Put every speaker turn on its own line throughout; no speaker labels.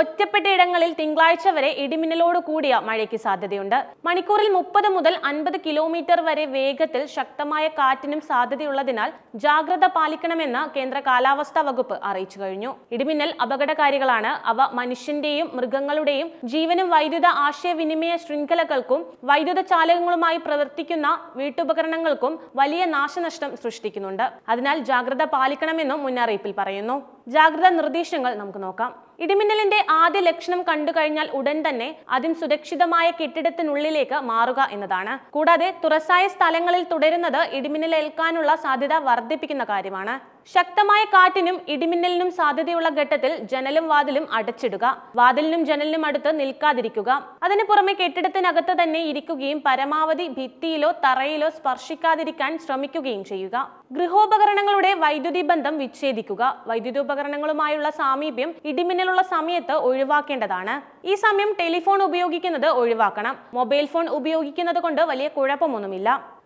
ഒറ്റപ്പെട്ട ഇടങ്ങളിൽ തിങ്കളാഴ്ച വരെ ഇടിമിന്നലോട് കൂടിയ മഴയ്ക്ക് സാധ്യതയുണ്ട് മണിക്കൂറിൽ മുപ്പത് മുതൽ അൻപത് കിലോമീറ്റർ വരെ വേഗത്തിൽ ശക്തമായ കാറ്റിനും സാധ്യതയുള്ളതിനാൽ ജാഗ്രത പാലിക്കണമെന്ന് കേന്ദ്ര കാലാവസ്ഥാ വകുപ്പ് അറിയിച്ചു കഴിഞ്ഞു ഇടിമിന്നൽ അപകടകാരികളാണ് അവ മനുഷ്യന്റെയും മൃഗങ്ങളുടെയും ജീവനും വൈദ്യുത ആശയവിനിമയ ശൃംഖലകൾക്കും വൈദ്യുത ചാലകങ്ങളുമായി പ്രവർത്തിക്കുന്ന വീട്ടുപകരണങ്ങൾക്കും വലിയ നാശനഷ്ടം സൃഷ്ടിക്കുന്നുണ്ട് അതിനാൽ ജാഗ്രത പാലിക്കണമെന്നും മുന്നറിയിപ്പിൽ പറയുന്നു ജാഗ്രതാ നിർദ്ദേശങ്ങൾ നമുക്ക് നോക്കാം ഇടിമിന്നലിന്റെ ആദ്യ ലക്ഷണം കണ്ടു കഴിഞ്ഞാൽ ഉടൻ തന്നെ അതിന് സുരക്ഷിതമായ കെട്ടിടത്തിനുള്ളിലേക്ക് മാറുക എന്നതാണ് കൂടാതെ തുറസായ സ്ഥലങ്ങളിൽ തുടരുന്നത് ഇടിമിന്നലേൽക്കാനുള്ള സാധ്യത വർദ്ധിപ്പിക്കുന്ന കാര്യമാണ് ശക്തമായ കാറ്റിനും ഇടിമിന്നലിനും സാധ്യതയുള്ള ഘട്ടത്തിൽ ജനലും വാതിലും അടച്ചിടുക വാതിലിനും ജനലിനും അടുത്ത് നിൽക്കാതിരിക്കുക അതിനു പുറമെ കെട്ടിടത്തിനകത്ത് തന്നെ ഇരിക്കുകയും പരമാവധി ഭിത്തിയിലോ തറയിലോ സ്പർശിക്കാതിരിക്കാൻ ശ്രമിക്കുകയും ചെയ്യുക ഗൃഹോപകരണങ്ങളുടെ വൈദ്യുതി ബന്ധം വിച്ഛേദിക്കുക വൈദ്യുതോപകരണങ്ങളുമായുള്ള സാമീപ്യം ഇടിമിന്നലുള്ള സമയത്ത് ഒഴിവാക്കേണ്ടതാണ് ഈ സമയം ടെലിഫോൺ ഉപയോഗിക്കുന്നത് ഒഴിവാക്കണം മൊബൈൽ ഫോൺ ഉപയോഗിക്കുന്നത് കൊണ്ട് വലിയ കുഴപ്പമൊന്നുമില്ല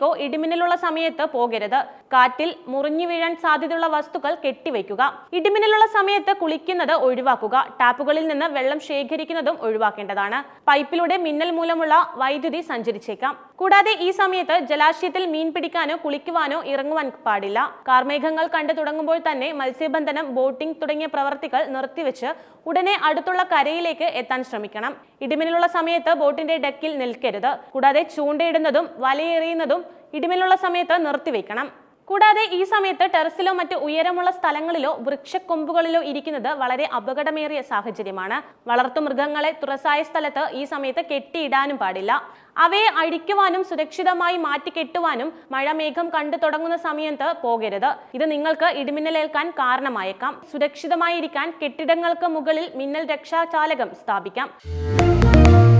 മഴയിലേക്കോ ഇടിമിന്നലുള്ള സമയത്ത് പോകരുത് കാറ്റിൽ മുറിഞ്ഞു വീഴാൻ സാധ്യതയുള്ള വസ്തുക്കൾ കെട്ടിവയ്ക്കുക ഇടിമിന്നലുള്ള സമയത്ത് കുളിക്കുന്നത് ഒഴിവാക്കുക ടാപ്പുകളിൽ നിന്ന് വെള്ളം ശേഖരിക്കുന്നതും ഒഴിവാക്കേണ്ടതാണ് പൈപ്പിലൂടെ മിന്നൽ മൂലമുള്ള വൈദ്യുതി സഞ്ചരിച്ചേക്കാം കൂടാതെ ഈ സമയത്ത് ജലാശയത്തിൽ മീൻ പിടിക്കാനോ കുളിക്കുവാനോ ഇറങ്ങുവാൻ പാടില്ല കാർമേഘങ്ങൾ കണ്ടു തുടങ്ങുമ്പോൾ തന്നെ മത്സ്യബന്ധനം ബോട്ടിംഗ് തുടങ്ങിയ പ്രവർത്തികൾ നിർത്തിവെച്ച് ഉടനെ അടുത്തുള്ള കരയിലേക്ക് എത്താൻ ശ്രമിക്കണം ഇടിമിന്നലുള്ള സമയത്ത് ബോട്ടിന്റെ ഡെക്കിൽ നിൽക്കരുത് കൂടാതെ ചൂണ്ടയിടുന്നതും വലയെറിയുന്നതും ഇടിമിന്നലുള്ള സമയത്ത് നിർത്തിവെക്കണം കൂടാതെ ഈ സമയത്ത് ടെറസിലോ മറ്റ് ഉയരമുള്ള സ്ഥലങ്ങളിലോ വൃക്ഷക്കൊമ്പുകളിലോ ഇരിക്കുന്നത് വളരെ അപകടമേറിയ സാഹചര്യമാണ് മൃഗങ്ങളെ തുറസായ സ്ഥലത്ത് ഈ സമയത്ത് കെട്ടിയിടാനും പാടില്ല അവയെ അഴിക്കുവാനും സുരക്ഷിതമായി മാറ്റി കെട്ടുവാനും മഴമേഘം കണ്ടു തുടങ്ങുന്ന സമയത്ത് പോകരുത് ഇത് നിങ്ങൾക്ക് ഇടിമിന്നലേൽക്കാൻ കാരണമായേക്കാം സുരക്ഷിതമായിരിക്കാൻ കെട്ടിടങ്ങൾക്ക് മുകളിൽ മിന്നൽ രക്ഷാചാലകം സ്ഥാപിക്കാം